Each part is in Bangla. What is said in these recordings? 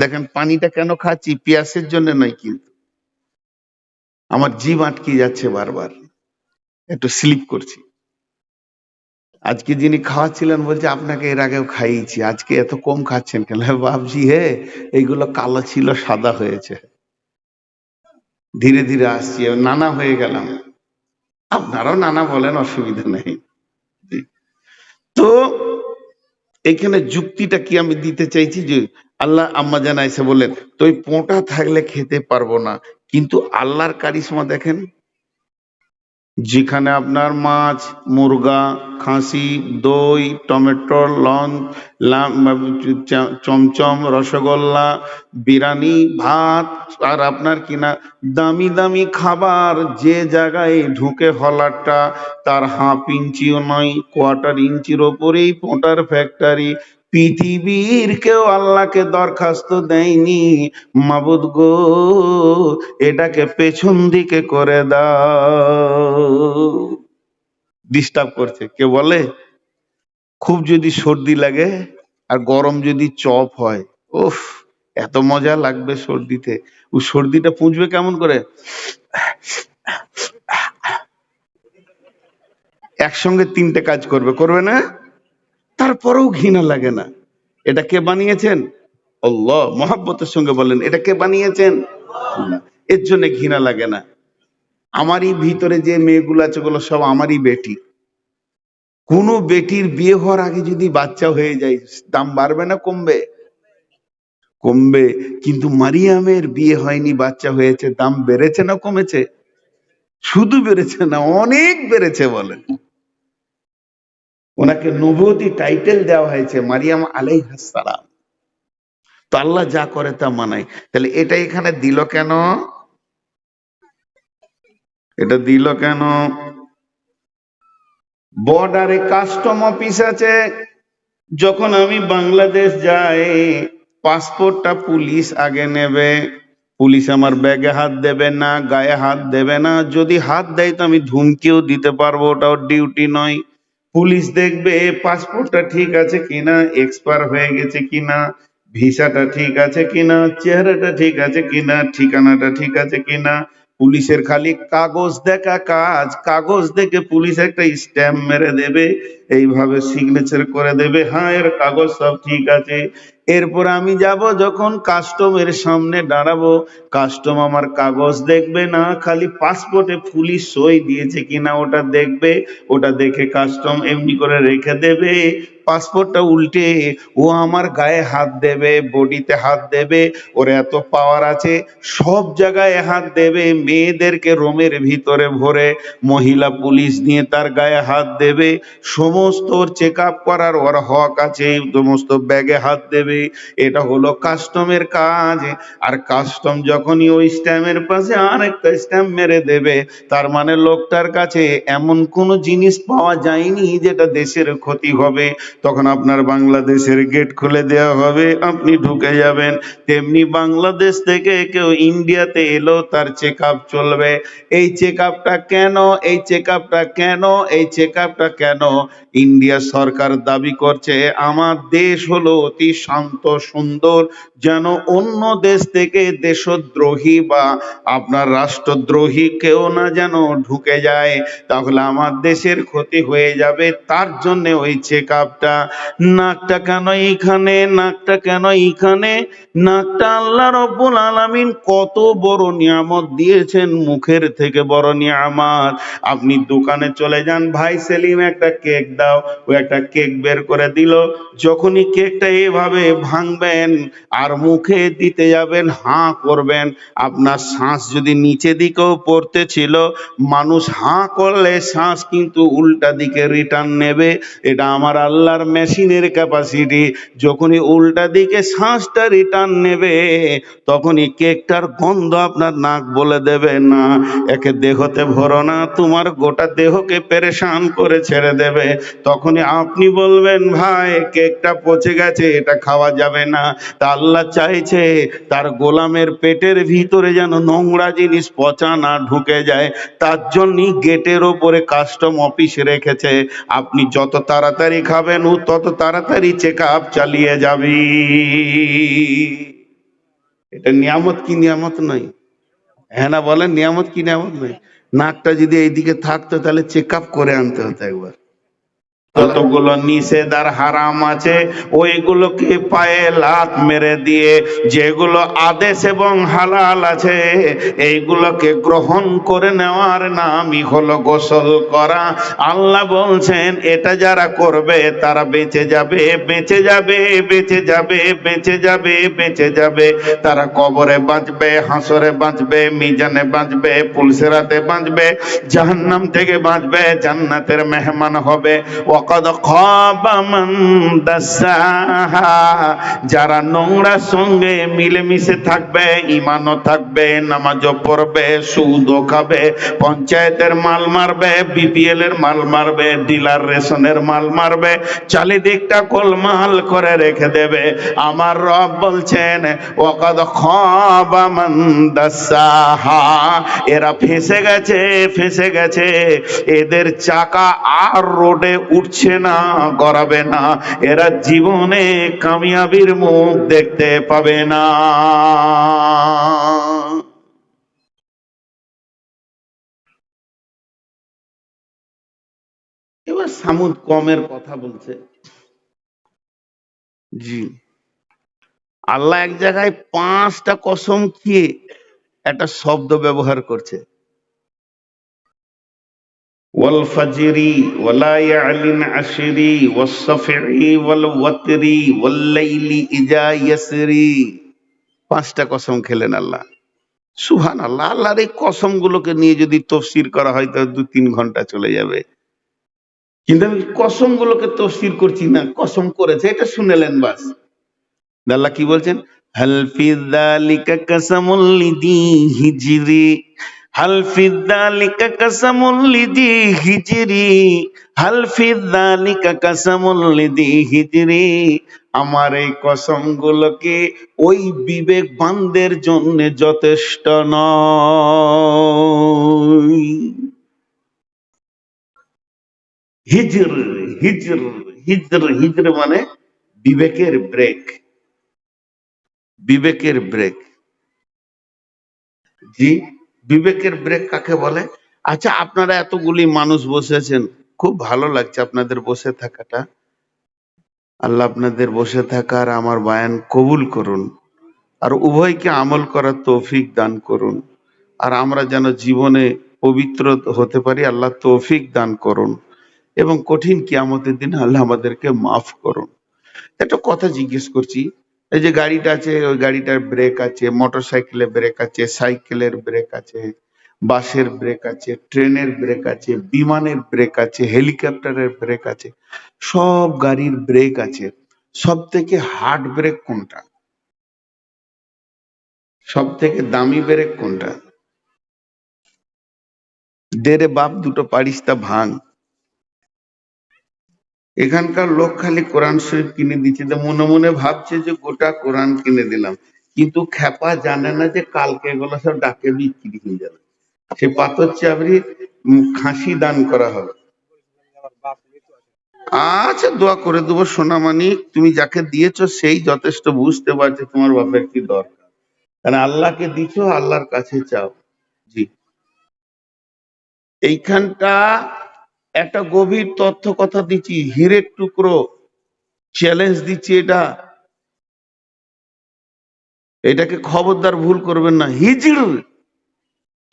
দেখেন, পানিটা কেন খাচ্ছি? পিয়াসের জন্য নয় কিন্তু। আমার জিভ আটকে যাচ্ছে বারবার। একটু স্লিপ করছি। আজকে যিনি খাওয়াচ্ছিলেন বলছে, আপনাকে এর আগেও খাইয়েছি। আজকে এত কম খাচ্ছেন কেন? ভাবছি, হে, এইগুলো কালো ছিল, সাদা হয়েছে। ধীরে ধীরে আসছি নানা হয়ে গেলাম। আপনারাও নানা বলেন, অসুবিধা নেই। তো, এখানে যুক্তিটা কি আমি দিতে চাইছি যে আল্লাহ আম্মা জানা এসে বললেন তো ওই পোঁটা থাকলে খেতে পারব না, কিন্তু আল্লাহর কারিশমা দেখেন। যেখানে আপনার মাছ, মুরগা, খাসি, দই, টমেটো, লং চমচম, রসগোল্লা, বিরিয়ানি, ভাত, আর আপনার কিনা দামি দামি খাবার, যে জায়গায় ঢুকে হলারটা তার হাফ ইঞ্চিও নয়, কোয়ার্টার ইঞ্চির ওপরেই পোটার ফ্যাক্টরি পৃথিবীর কেউ আল্লাহকে দরখাস্ত দেয়নি। মাবুদ গো, এটাকে পেছন দিকে করে দাও। ডিস্টার্ব করছে, কে বলে? খুব যদি সর্দি লাগে আর গরম যদি চপ হয়, উফ, এত মজা লাগবে সর্দিতে। ও সর্দিটা পুঁজবে কেমন করে? একসঙ্গে তিনটে কাজ করবে করবে না? তারপরেও ঘৃণা লাগে না। এটা কে বানিয়েছেন? আল্লাহ। মহাব্বতের সঙ্গে বলেন, এটা কে বানিয়েছেন? এর জন্য ঘৃণা লাগে না। আমারই ভিতরে যে মেয়েগুলো আছে ওগুলো সব আমারই বেটি। কোনো বেটির বিয়ে হওয়ার আগে যদি বাচ্চা হয়ে যায়, দাম বাড়বে না কমবে? কমবে। কিন্তু মারিয়ামের বিয়ে হয়নি, বাচ্চা হয়েছে, দাম বেড়েছে না কমেছে? শুধু বেড়েছে না, অনেক বেড়েছে বলেন। ওনাকে নবতী টাইটেল দেওয়া হয়েছে, মারিয়াম আলাইহাসালাম তো আল্লাহ যা করে তা মানায়। তাহলে এটা এখানে দিল কেন? এটা দিল কেন? বর্ডারে কাস্টম অফিস আছে। যখন আমি বাংলাদেশ যাই পাসপোর্টটা পুলিশ আগে নেবে। পুলিশ আমার ব্যাগে হাত দেবে না, গায়ে হাত দেবে না। যদি হাত দেয় তো আমি ধুমকিও দিতে পারব, ওটাও ডিউটি নয়। পুলিশ দেখবে, পাসপোর্টটা ঠিক আছে কিনা এক্সপায়ার হয়ে গেছে কিনা, ভিসাটা ঠিক আছে কিনা, চেহারাটা ঠিক আছে কিনা, ঠিকানাটা ঠিক আছে কিনা পুলিশের খালি কাগজ দেখা কাজ। কাগজ দেখে পুলিশ একটা স্ট্যাম্প মেরে দেবে, এইভাবে সিগনেচার করে দেবে। হ্যাঁ এর কাগজ সব ঠিক আছে। এরপর আমি যাব যখন কাস্টমের সামনে দাঁড়াবো। কাস্টম আমার কাগজ দেখবে না, খালি পাসপোর্টে পুলিশ সই দিয়েছে কিনা ওটা দেখবে। ওটা দেখে কাস্টম এমনি করে রেখে দেবে। পাসপোর্টটা উল্টে, ও আমার গায়ে হাত দেবে, বডিতে হাত দেবে, ওর এত পাওয়ার আছে, সব জায়গায় হাত দেবে, মেয়েদেরকে রোমের ভিতরে ভরে, মহিলা পুলিশ নিয়ে তার গায়ে হাত দেবে, সমস্ত ওর চেক আপ করার ওর হক আছে, সমস্ত ব্যাগে হাত দেবে, এটা হলো কাস্টমের কাজ, আর কাস্টম যখনই ওই স্ট্যাম্পের পাশে আরেকটা স্ট্যাম্প মেরে দেবে, তার মানে লোকটার কাছে এমন কোনো জিনিস পাওয়া যায়নি যেটা দেশের ক্ষতি হবে তখন আপনার বাংলাদেশের গেট খুলে দেওয়া হবে, আপনি ঢুকে যাবেন। তেমনি বাংলাদেশ থেকে কেউ ইন্ডিয়াতে এলো তার চেক চলবে। এই চেক কেন? এই চেক কেন? এই চেক কেন? ইন্ডিয়া সরকার দাবি করছে, আমার দেশ হলো অতি শান্ত, সুন্দর, যেন অন্য দেশ থেকে দেশদ্রোহী বা আপনার রাষ্ট্রদ্রোহী কেউ না যেন ঢুকে যায়। তাহলে আমার দেশের ক্ষতি হয়ে যাবে, তার জন্য ওই চেক আপটা নাকটা নাকটা কেন এইখানে, নাকটা কেন এইখানে? নাকটা আল্লাহ রব্বুল আলামিন কত বড় নিয়ামত দিয়েছেন, মুখের থেকে বড় নিয়ামত। আপনি দোকানে চলে যান, ভাই সেলিম, একটা কেক দাও। ও একটা কেক বের করে দিল। যখনই কেকটা এভাবে ভাঙবেন আর মুখে দিতে যাবেন, হাঁ করবেন। আপনার শ্বাস যদি নিচে দিকেও পড়তে ছিল, মানুষ হাঁ করলে শ্বাস কিন্তু উল্টা দিকে রিটার্ন নেবে। এটা আমার আল্লাহর মেশিনের ক্যাপাসিটি যখনই উল্টা দিকে শ্বাসটা রিটার্ন নেবে, তখনই কেকটার গন্ধ আপনার নাক বলে দেবে না। একে দেহতে ভরো না, তোমার গোটা দেহকে পেরেশান করে ছেড়ে দেবে। তখনই আপনি বলবেন, ভাই, কেকটা পচে গেছে, এটা খাওয়া যাবে না। তা আল্লাহ চাইছে, তার গোলামের পেটের ভিতরে যেন নোংরা জিনিস পচা না ঢুকে যায়। তার জন্যই গেটের ওপরে কাস্টম অফিস রেখেছে। আপনি যত তাড়াতাড়ি খাবেন তত তাড়াতাড়ি চেক আপ চালিয়ে যাবি। এটা নিয়ামত কি নিয়ামত নয়? হ্যাঁ না বলেন, নিয়ামত কি নিয়ামত নয়? নাকটা যদি এইদিকে থাকতো, তাহলে চেক আপ করে আনতে হতো একবার। যতগুলো নিষেধ আর হারাম আছে, ওইগুলোকে পায়ে লাত মেরে দিয়ে যেগুলো আদেশ এবং হালাল আছে, এইগুলোকে গ্রহণ করে নেওয়ার নামই হলো গোসল করা। আল্লাহ বলছেন, এটা যারা করবে তারা বেঁচে যাবে বেঁচে যাবে বেঁচে যাবে বেঁচে যাবে বেঁচে যাবে। তারা কবরে বাঁচবে, হাসরে বাঁচবে, মিজানে বাঁচবে, পুলসেরাতে বাঁচবে, জাহান্নাম থেকে বাঁচবে, জান্নাতের মেহমান হবে। দাসাহা, যারা নোংরা সঙ্গে মিলেমিশে থাকবে ইমানও থাকবে, নামাজও পড়বে, সুদও খাবে, পঞ্চায়েতের মাল মারবে বিপিএল এর মাল মারবে, ডিলার রেশনের মাল মারবে, চারিদিকটা কোলমাল করে রেখে দেবে। আমার রব বলছেন ওকাদ খাবা এরা ফেসে গেছে ফেসে গেছে, এদের চাকা আর রোডে উঠছে না, গড়াবে না, এরা জীবনে কামিয়াবির মুখ দেখতে পাবে না। এবার সামুদ কমের কথা বলছে। জি। আল্লাহ এক জায়গায় পাঁচটা কসম খেয়ে একটা শব্দ ব্যবহার করছে। والفجر وليال عشر والصفع والوتر والليل إذا يسري পাঁচটা কসম খেলেন আল্লাহ সুহান আল্লাহ আল্লাহর এই কসম গুলোকে নিয়ে যদি তফসির করা হয় তো দু তিন ঘন্টা চলে যাবে কিন্তু আমি কসম গুলোকে তফসির করছি না কসম করেছে এটা শুনেলেন বাস আল্লাহ কি বলছেন হাল ফি যালিকা কাসামুল লিদি হিজরি যালিকা কাসামুল লিদি হিজরি, হাল ফি যালিকা কাসামুল লিদি হিজরি। আমার এই কসম গুলোকে ওই বিবেকবানদের জন্য যথেষ্ট নয়। হিজর হিজর হিজর হিজর মানে বিবেকের ব্রেক। বিবেকের ব্রেক। জি? বিবেকের ব্রেক কাকে বলে? আচ্ছা আপনারা এতগুলি মানুষ বসেছেন, খুব ভালো লাগছে আপনাদের বসে থাকাটা। আল্লাহ আপনাদের বসে থাকার আমার বায়ান কবুল করুন, আর উভয়কে আমল করার তৌফিক দান করুন, আর আমরা যেন জীবনে পবিত্র হতে পারি, আল্লাহ তৌফিক দান করুন, এবং কঠিন কিয়ামতের দিন আল্লাহ আমাদেরকে মাফ করুন। একটা কথা জিজ্ঞেস করছি এই যে গাড়িটা আছে, ওই গাড়িটার ব্রেক আছে মোটর সাইকেলের ব্রেক আছে সাইকেলের ব্রেক আছে, বাসের ব্রেক আছে ট্রেনের ব্রেক আছে, বিমানের ব্রেক আছে হেলিকপ্টারের ব্রেক আছে, সব গাড়ির ব্রেক আছে। সব থেকে হার্ড ব্রেক কোনটা? সব থেকে দামি ব্রেক কোনটা? দেরে বাপ দুটো পারিস তা ভাঙ। এখানকার লোক খালি কোরআন শরীফ কিনে দিচ্ছে। তো মনে মনে ভাবছে যে গোটা কোরআন কিনে দিলাম। কিন্তু খ্যাপা জানে না যে কালকে এগুলো সব ডাকে বিক্রি হয়ে যাবে। সে পাথর চাবড়ি খাসি দান করা হবে। আচ্ছা দোয়া করে দেবো সোনামানি তুমি যাকে দিয়েছ সেই যথেষ্ট বুঝতে পারছে তোমার বাপের কি দরকার। কারণ আল্লাহকে দিছো, আল্লাহর কাছে চাও। জি। এইখানটা একটা গভীর তথ্য কথা দিচ্ছি, হীরের টুকরো। চ্যালেঞ্জ দিচ্ছি এটা। এটাকে খবরদার ভুল করবেন না। হিজড়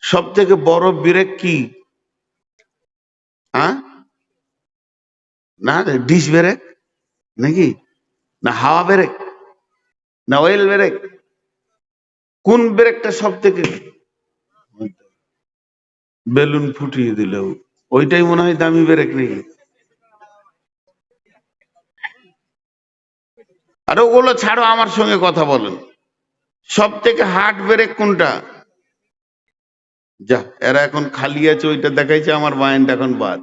সব থেকে বড় ব্রেক কি? হ্যাঁ না ডিশ ব্রেক? নাকি? না, হাওয়া ব্রেক? না অয়েল ব্রেক? কোন ব্রেকটা সব থেকে বেলুন ফুটিয়ে দিল ওইটাই মনে হয় দামি ব্রেক নাকি? আর ওগুলো ছাড়ো, আমার সঙ্গে কথা বলেন। সব থেকে হার্ড ব্রেক কোনটা? যা, এরা এখন খালি আছে, ওইটা দেখাইছে, আমার মাইন্ড এখন বাদ।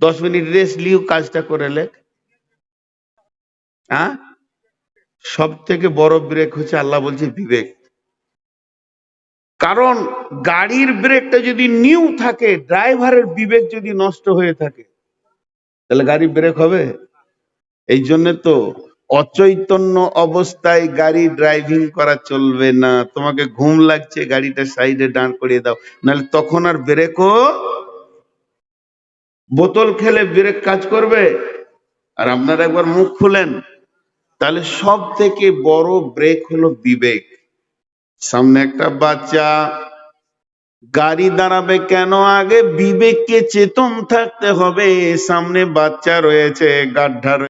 দশ মিনিট রেস্ট লিও কাজটা করে লেখ। হ্যাঁ সব থেকে বড় ব্রেক হচ্ছে, আল্লাহ বলছে বিবেক। কারণ গাড়ির ব্রেকটা যদি নিউ থাকে, ড্রাইভারের বিবেক যদি নষ্ট হয়ে থাকে, তাহলে গাড়ি ব্রেক হবে? এই জন্য তো অচৈতন্য অবস্থায় গাড়ি ড্রাইভিং করা চলবে না। তোমাকে ঘুম লাগছে, গাড়িটা সাইডে দাঁড় করিয়ে দাও। নাহলে তখন আর ব্রেকও বোতল খেলে ব্রেক কাজ করবে? আর আপনারা একবার মুখ খুলেন। তাহলে সব থেকে বড় ব্রেক হলো বিবেক। সামনে একটা বাচ্চা। গাড়ি দাঁড়াবে কেন আগে? বিবেককে চেতন থাকতে হবে। সামনে বাচ্চা রয়েছে গাড্ডা রয়েছে